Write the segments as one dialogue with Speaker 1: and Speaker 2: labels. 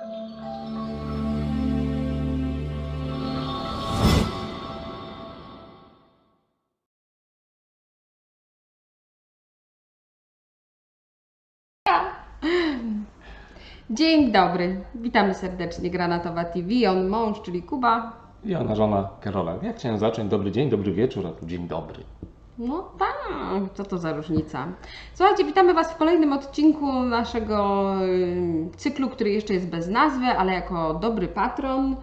Speaker 1: Dzień dobry, witamy serdecznie Granatowa TV, on mąż, czyli Kuba.
Speaker 2: I ona żona Karola. Ja chciałem zacząć dobry dzień, dobry wieczór, a tu dzień dobry.
Speaker 1: No tak, co to za różnica. Słuchajcie, witamy Was w kolejnym odcinku naszego y, cyklu, który jeszcze jest bez nazwy, ale jako dobry patron. y,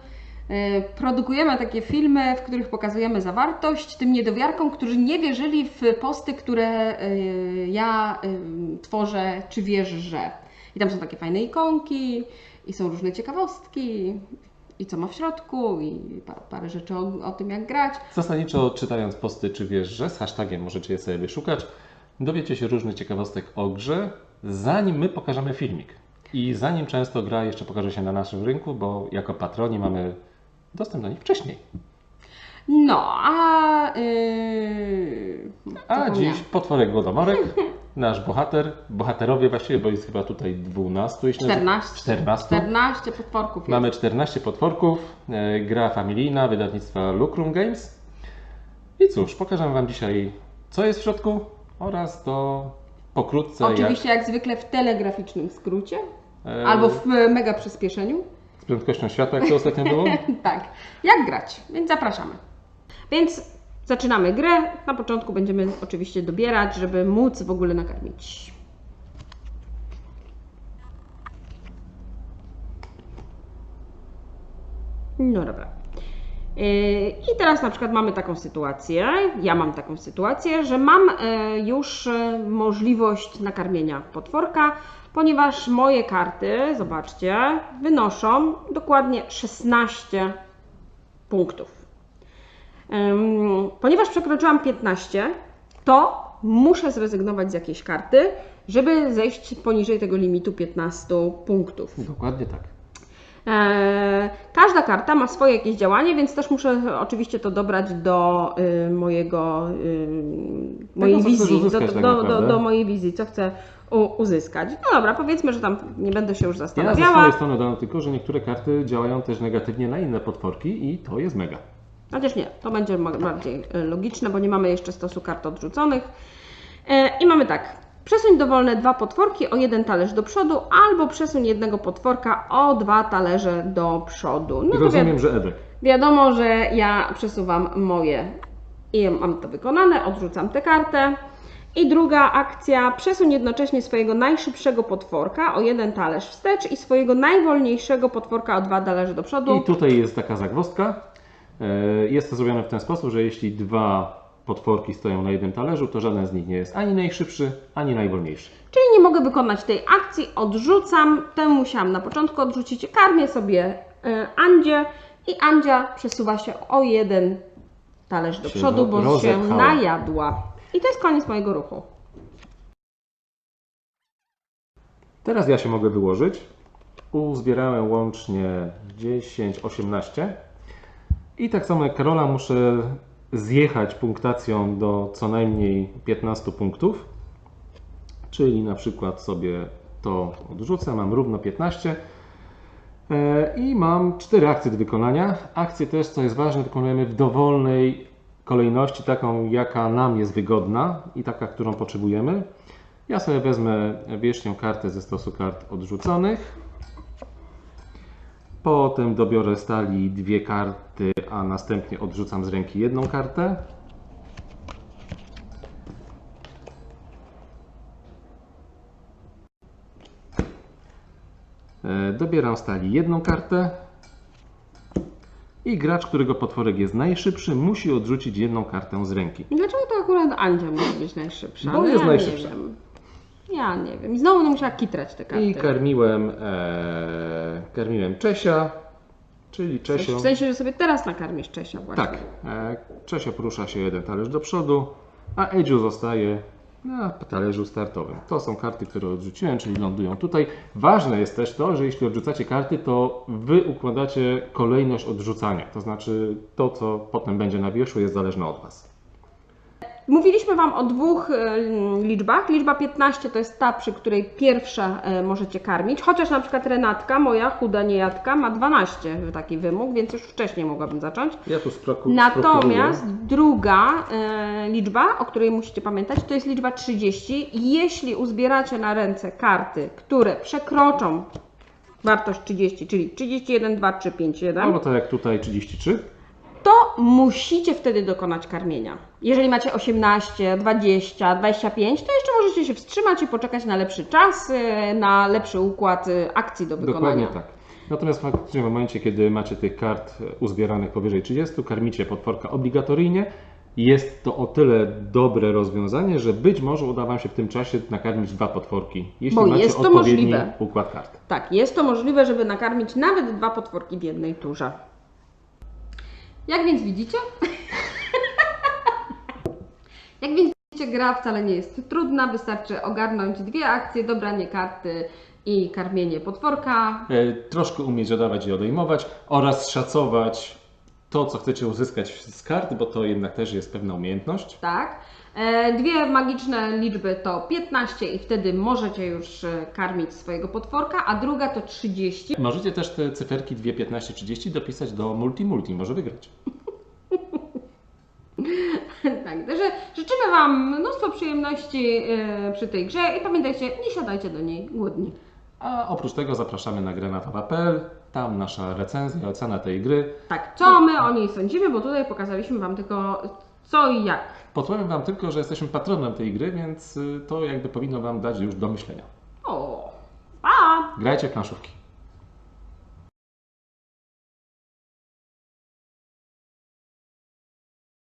Speaker 1: Produkujemy takie filmy, w których pokazujemy zawartość tym niedowiarkom, którzy nie wierzyli w posty, które y, ja tworzę, czy wierzę, że. I tam są takie fajne ikonki, i są różne ciekawostki, i co ma w środku, i pa- parę rzeczy o, o tym, jak grać.
Speaker 2: Zasadniczo czytając posty czy wiesz, że z hashtagiem możecie je sobie wyszukać, dowiecie się różnych ciekawostek o grze, zanim my pokażemy filmik. I zanim często gra jeszcze pokaże się na naszym rynku, bo jako patroni mamy dostęp do nich wcześniej.
Speaker 1: No, a. Yy,
Speaker 2: A dziś potworek Głodomorek, nasz bohater, bohaterowie właściwie, bo jest chyba tutaj 12, jeśli nie-
Speaker 1: 14.
Speaker 2: 14.
Speaker 1: 14 potworków jest.
Speaker 2: Mamy 14 potworków, e, gra familijna wydawnictwa Lucrum Games. I cóż, pokażę Wam dzisiaj, co jest w środku oraz to pokrótce
Speaker 1: Oczywiście, jak... zwykle, w telegraficznym skrócie
Speaker 2: jak, e,
Speaker 1: albo w mega przyspieszeniu.
Speaker 2: z prędkością światła, jak to ostatnio było.
Speaker 1: tak, jak grać, więc zapraszamy. Więc zaczynamy grę. Na początku będziemy oczywiście dobierać, żeby móc w ogóle nakarmić. No dobra. Yy, I teraz na przykład mamy taką sytuację, ja mam taką sytuację, że mam e, już e, możliwość nakarmienia potworka, ponieważ moje karty, zobaczcie, wynoszą dokładnie 16 punktów. Ponieważ przekroczyłam 15, to muszę zrezygnować z jakiejś karty, żeby zejść poniżej tego limitu 15 punktów.
Speaker 2: Dokładnie tak.
Speaker 1: Eee, Każda karta ma swoje jakieś działanie, więc też muszę oczywiście to dobrać do y, mojego, y, mojej wizji, do,
Speaker 2: tak
Speaker 1: do, do,
Speaker 2: naprawdę.
Speaker 1: do mojej wizji, co chcę uzyskać. No dobra, powiedzmy, że tam nie będę się już
Speaker 2: Ja ze
Speaker 1: zastanawiała.
Speaker 2: swojej strony dodam tylko, że niektóre karty działają też negatywnie na inne potworki i to jest mega.
Speaker 1: Chociaż nie, to będzie bardziej e, logiczne, bo nie mamy jeszcze stosu kart odrzuconych. E, I mamy tak. Przesuń dowolne dwa potworki o jeden talerz do przodu, albo przesuń jednego potworka o dwa talerze do przodu. No wi-
Speaker 2: Rozumiem, że Edek.
Speaker 1: wiadomo, że ja przesuwam moje i mam to wykonane, odrzucam tę kartę. I druga akcja, przesuń jednocześnie swojego najszybszego potworka o jeden talerz wstecz i swojego najwolniejszego potworka o dwa talerze do przodu.
Speaker 2: I tutaj jest taka zagwozdka. E, Jest to zrobione w ten sposób, że jeśli dwa potworki stoją na jednym talerzu, to żaden z nich nie jest ani najszybszy, ani najwolniejszy.
Speaker 1: Czyli nie mogę wykonać tej akcji, odrzucam. Tę musiałam na początku odrzucić. Karmię sobie y, Andzie i Andzia przesuwa się o jeden talerz do
Speaker 2: Się
Speaker 1: przodu, bo
Speaker 2: ro-
Speaker 1: się
Speaker 2: rozepchała.
Speaker 1: najadła. I to jest koniec mojego ruchu.
Speaker 2: Teraz ja się mogę wyłożyć. Uzbierałem łącznie 10, 18. I tak samo jak Karola muszę zjechać punktacją do co najmniej 15 punktów. Czyli na przykład sobie to odrzucę, mam równo 15. E, I mam cztery akcje do wykonania. Akcje też, co jest ważne, wykonujemy w dowolnej kolejności, taką jaka nam jest wygodna i taka, którą potrzebujemy. Ja sobie wezmę wierzchnią kartę ze stosu kart odrzuconych. Potem dobiorę stali dwie karty, a następnie odrzucam z ręki jedną kartę. E, Dobieram stali jedną kartę. I gracz, którego potworek jest najszybszy, musi odrzucić jedną kartę z ręki.
Speaker 1: Dlaczego to akurat Andzia musi być najszybsza?
Speaker 2: Bo jest
Speaker 1: ja
Speaker 2: najszybsza.
Speaker 1: Nie wiem. Ja nie wiem. I znowu będę musiała kitrać te karty.
Speaker 2: I karmiłem, e, karmiłem Czesia, czyli Czesio.
Speaker 1: W sensie, że sobie teraz nakarmisz Czesia właśnie.
Speaker 2: Tak, e, Czesio porusza się jeden talerz do przodu, a Edziu zostaje na talerzu startowym. To są karty, które odrzuciłem, czyli lądują tutaj. Ważne jest też to, że jeśli odrzucacie karty, to wy układacie kolejność odrzucania. To znaczy to, co potem będzie na wierzchu, jest zależne od was.
Speaker 1: Mówiliśmy Wam o dwóch e, liczbach. Liczba 15 to jest ta, przy której pierwsza e, możecie karmić, chociaż na przykład Renatka, moja chuda niejadka, ma 12 taki wymóg, więc już wcześniej mogłabym zacząć.
Speaker 2: Ja tu sproku,
Speaker 1: Natomiast druga e, liczba, o której musicie pamiętać, to jest liczba 30. Jeśli uzbieracie na ręce karty, które przekroczą wartość 30, czyli 31, 2, 3, 5, 1,
Speaker 2: Albo tak jak tutaj 33.
Speaker 1: to musicie wtedy dokonać karmienia. Jeżeli macie 18, 20, 25, to jeszcze możecie się wstrzymać i poczekać na lepszy czas, e, na lepszy układ e, akcji do wykonania.
Speaker 2: Dokładnie tak. Natomiast faktycznie w momencie, kiedy macie tych kart e, uzbieranych powyżej 30, karmicie potworka obligatoryjnie. Jest to o tyle dobre rozwiązanie, że być może uda Wam się w tym czasie nakarmić dwa potworki, jeśli
Speaker 1: Bo
Speaker 2: macie
Speaker 1: jest to możliwe.
Speaker 2: układ kart.
Speaker 1: Tak, jest to możliwe, żeby nakarmić nawet dwa potworki w jednej turze. Jak więc widzicie? Jak więc widzicie, gra wcale nie jest trudna, wystarczy ogarnąć dwie akcje, dobranie karty i karmienie potworka.
Speaker 2: E, Troszkę umieć dodawać i odejmować oraz szacować to, co chcecie uzyskać z kart, bo to jednak też jest pewna umiejętność.
Speaker 1: Tak. E, Dwie magiczne liczby to 15 i wtedy możecie już e, karmić swojego potworka, a druga to 30.
Speaker 2: Możecie też te cyferki 2, 15, 30 dopisać do multi-multi, może wygrać.
Speaker 1: Tak, także życzymy Wam mnóstwo przyjemności e, przy tej grze i pamiętajcie, nie siadajcie do niej głodni.
Speaker 2: A oprócz tego zapraszamy na granatowa.pl, tam nasza recenzja, ocena tej gry.
Speaker 1: Tak, co my o niej sądzimy, bo tutaj pokazaliśmy Wam tylko co i jak.
Speaker 2: Podpowiem Wam tylko, że jesteśmy patronem tej gry, więc y, to jakby powinno Wam dać już do myślenia.
Speaker 1: O, pa!
Speaker 2: Grajcie w planszówki.